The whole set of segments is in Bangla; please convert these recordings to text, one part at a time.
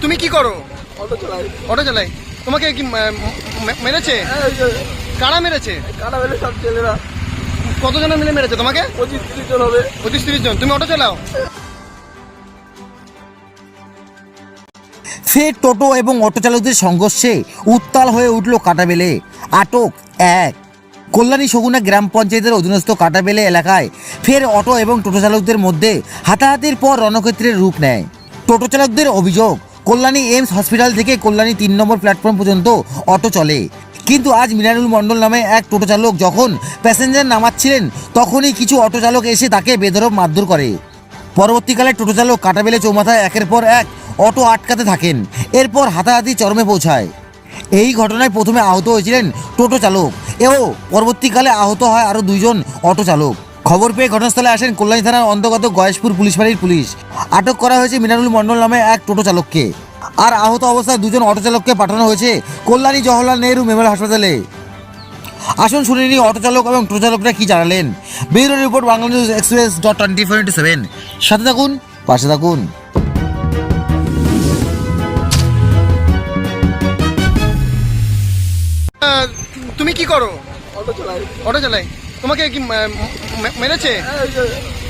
তুমি কি করো? অটো চালাই। অটো চালাই। তোমাকে কি মে- মেরেছে? কারা মেরেছে? কাটা বেলে সব ছেলেরা। কতজনে মিলে মেরেছে তোমাকে? পঁচিশ তিরিশ জন হবে। পঁচিশ তিরিশ জন। তুমি অটো চালাও। ফের টোটো এবং অটো চালকদের সংঘর্ষে উত্তাল হয়ে উঠল কাটাবেলে। আটক এক। কল্যাণী সগুনা গ্রাম পঞ্চায়েতের অধীনস্থ কাটাবেলে এলাকায় ফের অটো এবং টোটো চালকদের মধ্যে হাতাহাতির পর রণক্ষেত্রের রূপ নেয়। টোটো চালকদের অভিযোগ, কল্যাণী এইমস হসপিটাল থেকে কল্যাণী তিন নম্বর প্ল্যাটফর্ম পর্যন্ত অটো চলে। কিন্তু আজ মিনারুল মণ্ডল নামে এক টোটো চালক যখন প্যাসেঞ্জার নামাচ্ছিলেন, তখনই কিছু অটো চালক এসে তাকে বেধরব মারধর করে। পরবর্তীকালে টোটো চালক কাটাবেলে চৌমাথায় একের পর এক অটো আটকাতে থাকেন, এরপর হাতাহাতি চরমে পৌঁছায়। এই ঘটনায় প্রথমে আহত হয়েছিলেন টোটো চালক এও পরবর্তীকালে আহত হয় আরও দুইজন অটো চালক খবর পেয়ে ঘটনাস্থলে আসেন কল্যাণী থানার অন্তর্গত গয়েশপুর পুলিশ ফাঁড়ির পুলিশ। আটক করা হয়েছে মিনারুল মণ্ডল নামে এক টোটো চালককে। আর আহত অবস্থায় দুজন অটো চালককে পাঠানো হয়েছে কল্যাণী জওহরলাল নেহরু মেমোরিয়াল হাসপাতালে। আসুন শুনে নিই অটো চালক এবং টোটো চালকরা কি জানালেন। Bureau report Bangla news express dot twenty four into seven. সাথে থাকুন পাশে থাকুন। তুমি কি করো? অটো চালাই। অটো চালাই? তোমাকে কি মেরেছে? এই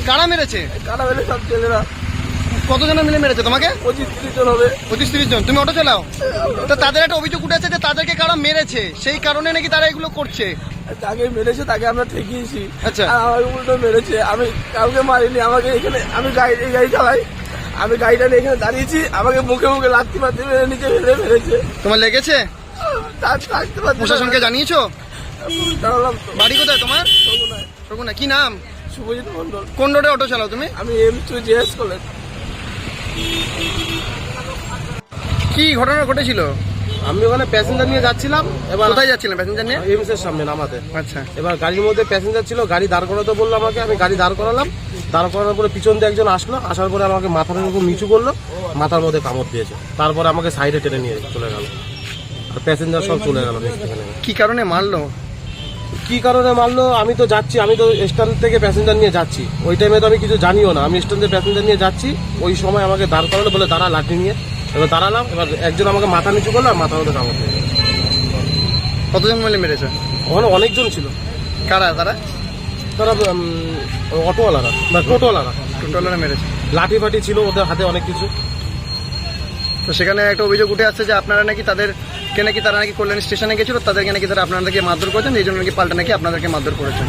কারা মেরেছে? কাটা বেলে সব ছেলেরা। কতজনে মিলে মেরেছে তোমাকে? পঁচিশ তিরিশ জন হবে। পঁচিশ তিরিশ জন। তুমি অটো চালাও? তো তাদের একটা অভিযোগ উঠেছে যে তাদেরকে কারা মেরেছে? সেই কারণে নাকি তারা এগুলো করছে? যাকে মেরেছে তাকে আমরা ঠেকিয়েছি। আচ্ছা। আমাকে উল্টো মেরেছে। আমি কাউকে মারিনি। আমাকে এখানে আমি গাড়ি গাড়ি চালাই। আমি গাড়িটা নিয়ে এখানে দাঁড়িয়েছি। আমাকে মুখে মুখে লাত্তি মারতে মেরে নিচে ফেলে মেরেছে তোমার লেগেছে? না। প্রশাসনকে জানিয়েছো? দাঁড়ালাম তো। বাড়ি কোথায় তোমার? সগুনায়। শকুনা কি নাম? শুভজিৎ মন্ডল কোন রোডে অটো চালাও তুমি? আমি এম টু জিএস কলেজ কি ঘটনা ঘটেছিল? আমি ওখানে প্যাসেঞ্জার নিয়ে যাচ্ছিলাম এবার কোথায় যাচ্ছিলেন প্যাসেঞ্জার নিয়ে? এইমস এর সামনে নামাতে। আচ্ছা। এবার গাড়ির মধ্যে প্যাসেঞ্জার ছিল গাড়ি দাঁড় করাতে বলল আমাকে আমি গাড়ি দাঁড় করালাম। দাঁড় করানোর পরে পিছন দিয়ে একজন আসলো আসার পরে আমাকে মাথার উপর নিচু করল মাথার মধ্যে কামড় দিয়েছে। তারপরে আমাকে সাইডে টেনে নিয়ে চলে গেল। আর প্যাসেঞ্জার সব চলে গেল। কি কারণে মারলো? কি কারণে মারলো? আমি তো যাচ্ছি আমি তো স্ট্যান্ড থেকে প্যাসেঞ্জার নিয়ে যাচ্ছি। ওই টাইমে তো আমি কিছু জানিও না। আমি স্ট্যান্ড থেকে প্যাসেঞ্জার নিয়ে যাচ্ছি। ওই সময় আমাকে দাঁড় করালো বলে দাঁড়া লাঠি নিয়ে। এবার দাঁড়ালাম এবার একজন আমাকে মাথা নিচু করল আর মাথার মধ্যে কামড় কতজন মিলে মেরেছে? ওখানে অনেকজন ছিল। কারা? তারা? তারা অটোওয়ালারা বা টোটোওয়ালারা। টোটালে মেরেছে। লাঠি ফাটি ছিল ওদের হাতে অনেক কিছু। তো সেখানে একটা অভিযোগ উঠে আসছে যে আপনারা নাকি তাদের কে নাকি তারা নাকি কল্যাণ স্টেশনে গেছিল তাদেরকে নাকি তারা আপনাদেরকে মারধর করেছেন এই জন্য নাকি পাল্টা নাকি আপনাদেরকে মারধর করেছেন?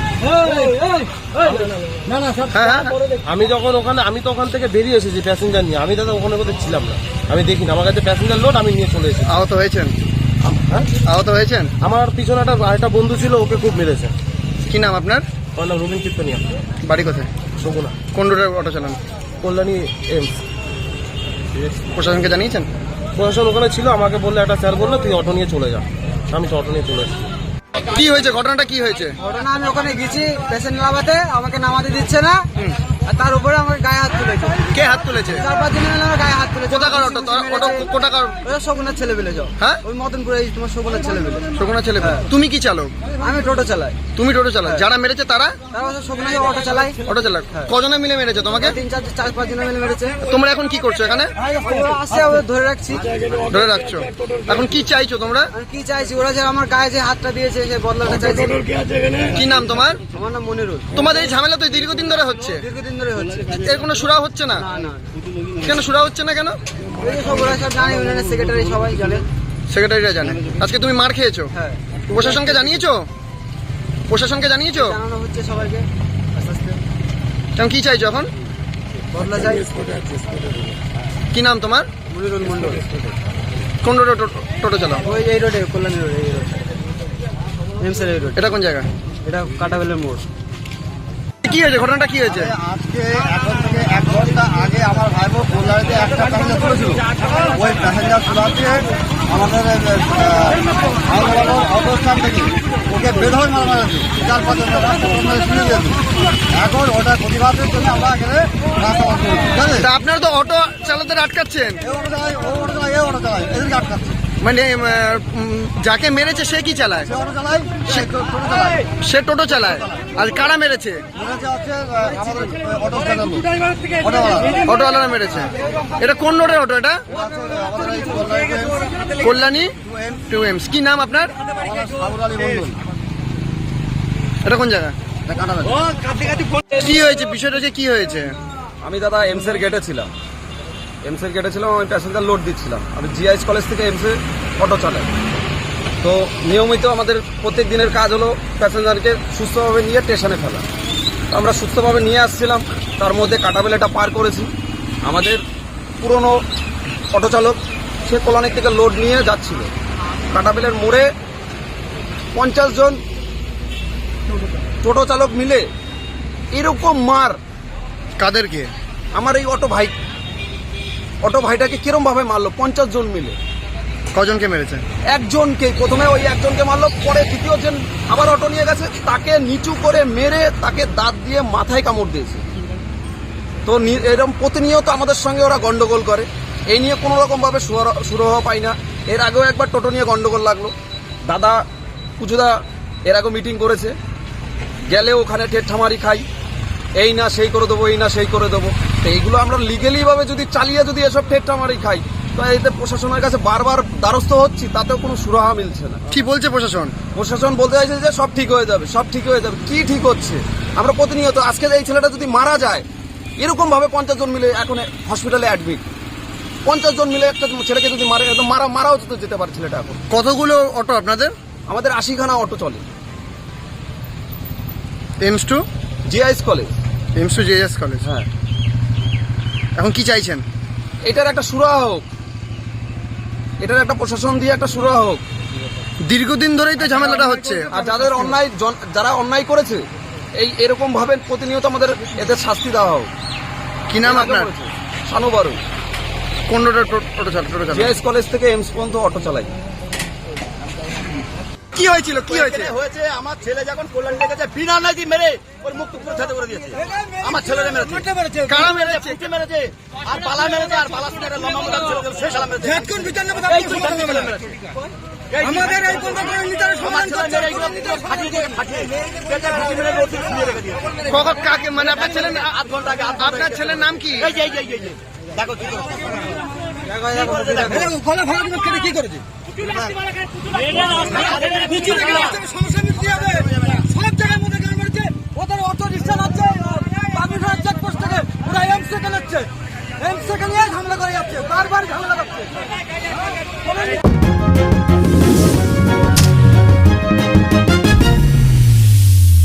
হ্যাঁ হ্যাঁ। আমি যখন ওখানে আমি তো ওখান থেকে বেরিয়ে এসেছি প্যাসেঞ্জার নিয়ে। আমি দাদা ওখানে কোথাও ছিলাম না। আমি দেখিনি। আমার কাছে প্যাসেঞ্জার লোড আমি নিয়ে চলে এসেছি। আহত হয়েছেন? হ্যাঁ? আহত হয়েছেন? আমার পিছনে একটা একটা বন্ধু ছিল ওকে খুব মেরেছে। কি নাম আপনার? আমার নাম রবীন্দ্র চিত্তনিয়া বাড়ি কোথায়? শকুনা। কোন রোডে অটো চালান? কল্যাণী এমস। প্রশাসনকে জানিয়েছেন? প্রশাসন ওখানে ছিল আমাকে বললে একটা স্যার বলল তুই অটো নিয়ে চলে যা। আমি তো অটো নিয়ে চলে এসেছি। কি হয়েছে? ঘটনাটা কি হয়েছে? ঘটনা আমি ওখানে গেছি পেশেন্ট নামাতে আমাকে নামাতে দিচ্ছে না আর তার উপরে আমাকে গায়ে হাত তুলেছে। কে হাত তুলেছে? চার পাঁচ দিন আমার গায়ে হাত তুলেছে। কোথাকার অটো তো- অটো কোথাকার ওই শকুনের ছেলে পেলে যাও। হ্যাঁ? ওই এই তোমার শকুনের ছেলে ছেলে তুমি কি চালক আমি টোটো চালাই। তুমি টোটো চালাও। যারা মেরেছে তারা? শকুনে অটো চালাই অটো চালক। কজনে মিলে মেরেছে তোমাকে? তিন চার চার পাঁচ মিলে মেরেছে। তোমরা এখন কি করছ এখানে? ওরা আসছে ওদের ধরে রাখছি। ধরে রাখছো। এখন কি চাইছো তোমরা? কি চাইছি? ওরা যে আমার গায়ে যে হাতটা দিয়েছে সে বদলাটা চাইছি। কি নাম তোমার? আমার নাম মনিরুল। তোমাদের এই ঝামেলা তো দীর্ঘদিন ধরে হচ্ছে। দীর্ঘদিন ধরে হচ্ছে। এর কোনো সুরা হচ্ছে না? কেন সুরা হচ্ছে না কেন? সেক্রেটারি সবাই জানে। সেক্রেটারিরা জানে আজকে তুমি মার খেয়েছো? হ্যাঁ। প্রশাসনকে জানিয়েছো? প্রশাসনকে জানিয়েছো? জানানো হচ্ছে সবাইকে। কেন কি চাইছো এখন? বদলা কি নাম তোমার? মনিরুল মন্ডল কোন রোডে টোটো চালাও? ওই এই রোডে কল্যাণী রোড এই রোড এমসের এই রোড এটা কোন জায়গা? এটা কাটাবেলের মোড়। কি হয়েছে? ঘটনাটা কি হয়েছে? আজকে এখন থেকে এক ঘণ্টা আমার কল্যাণীতে একটা প্যাসেঞ্জার তুলেছিল ওই প্যাসেঞ্জার তোলাতে আমাদের অটো স্ট্যান্ড থেকে ওকে বেধর মারা মারেছে চার পাঁচ শুনে দিয়েছে এখন ওটা প্রতিবাদের জন্য আমরা এখানে রাস্তা ঠিক আছে? আপনারা তো অটো চালাতে আটকাচ্ছেন। ও অটো চালায় এ অটো চালায় এদেরকে আটকাচ্ছে। মানে যাকে মেরেছে সে কি চালায়? সে সে টোটো চালায়। সে টোটো চালায়। আর কারা মেরেছে? অটোওয়ালারা মেরেছে। এটা কোন রোডের অটো এটা? কল্যাণী টু এমস কি নাম আপনার? এটা কোন জায়গা? কি হয়েছে? বিষয়টা যে কি হয়েছে? আমি দাদা এমসের গেটে ছিলাম। এমসের গেটে ছিলাম আমি প্যাসেঞ্জার লোড দিচ্ছিলাম। আমি জিআইএস কলেজ থেকে এমসে অটো চালাই। তো নিয়মিত আমাদের প্রত্যেক দিনের কাজ হলো প্যাসেঞ্জারকে সুস্থভাবে নিয়ে স্টেশনে ফেলা। আমরা সুস্থভাবে নিয়ে আসছিলাম তার মধ্যে কাটাবেলাটা পার করেছি। আমাদের পুরনো অটো চালক সে কলোনি থেকে লোড নিয়ে যাচ্ছিল। কাটাবেলের মোড়ে পঞ্চাশ জন টোটো চালক মিলে এরকম মার কাদেরকে? আমার এই অটো ভাই অটো ভাইটাকে কিরম ভাবে মারলো? পঞ্চাশ জন মিলে। কজনকে মেরেছে? একজনকে। প্রথমে ওই একজনকে মারলো পরে দ্বিতীয় জন আবার অটো নিয়ে গেছে। তাকে নিচু করে মেরে তাকে দাঁত দিয়ে মাথায় কামড় দিয়েছে। তো এরকম প্রতিনিয়ত আমাদের সঙ্গে ওরা গন্ডগোল করে। এই নিয়ে কোনো রকম ভাবে সুরাহ পাই না। এর আগেও একবার টোটো নিয়ে গন্ডগোল লাগল। দাদা পুজোদা এর আগে মিটিং করেছে। গেলে ওখানে ঠেট্টামারি খাই। এই না সেই করে দেবো এই না সেই করে দেবো। তো এইগুলো আমরা লিগেলি ভাবে যদি চালিয়ে যদি এসব ঠেটটা মারি খাই তো এতে প্রশাসনের কাছে বারবার দ্বারস্থ হচ্ছি তাতেও কোনো সুরাহা মিলছে না। কি বলছে প্রশাসন? প্রশাসন বলতে চাইছে যে সব ঠিক হয়ে যাবে সব ঠিক হয়ে যাবে। কি ঠিক হচ্ছে? আমরা প্রতিনিয়ত আজকে এই ছেলেটা যদি মারা যায় এরকম ভাবে পঞ্চাশ জন মিলে এখন হসপিটালে অ্যাডমিট পঞ্চাশ জন মিলে একটা ছেলেকে যদি মারে একদম মারা মারাও তো যেতে পারে ছেলেটা এখন। কতগুলো অটো আপনাদের? আমাদের আশিখানা অটো চলে। AIIMS to? JIS college AIIMS to JIS college হ্যাঁ। এখন কি চাইছেন? এটার একটা সুরা হোক। এটার একটা প্রশাসন দিয়ে একটা সুরা হোক। দীর্ঘদিন ধরেই তো ঝামেলাটা হচ্ছে। আর যাদের অন্যায় যারা অন্যায় করেছে এই এরকম ভাবে প্রতিনিয়ত আমাদের এদের শাস্তি দেওয়া হোক। কি নাম আপনার? শানু বারু। কোন টোটো টোটো কলেজ থেকে এমস পর্যন্ত অটো চালাই। কি হয়েছিল কি হয়েছে হয়েছে আমার ছেলে যখন কল্যাণ লেগেছে বিনা নাকি মেরে ওর মুখ টুক ছাতে করে দিয়েছে আমার ছেলেরে মেরেছে কারা মেরেছে পুঁতে মেরেছে আর পালা মেরেছে আর পালা শুনে একটা লম্বা মোটা ছেলে সে মেরেছে ছেলে মেরেছে আমাদের এই আমার ছেলে মেরে এইগুলো ফাটিয়ে দিয়ে ফাটিয়ে পেটে ঢুকিয়ে মেরে রোড শুয়ে রেখে দিয়েছে কখন কাকে মানে আপনার ছেলের আধ ঘণ্টা আগে আপনার ছেলের নাম কি এই যে এই যে এই এই যে দেখো কি করে সব জায়গার মধ্যে গান মারছে ওদের অটো রিক্সা বাবুঘাট চেকপোস্ট থেকে ওরা এমসে নিয়ে ঝামেলা করে যাচ্ছে বারবার ঝামেলা করছে।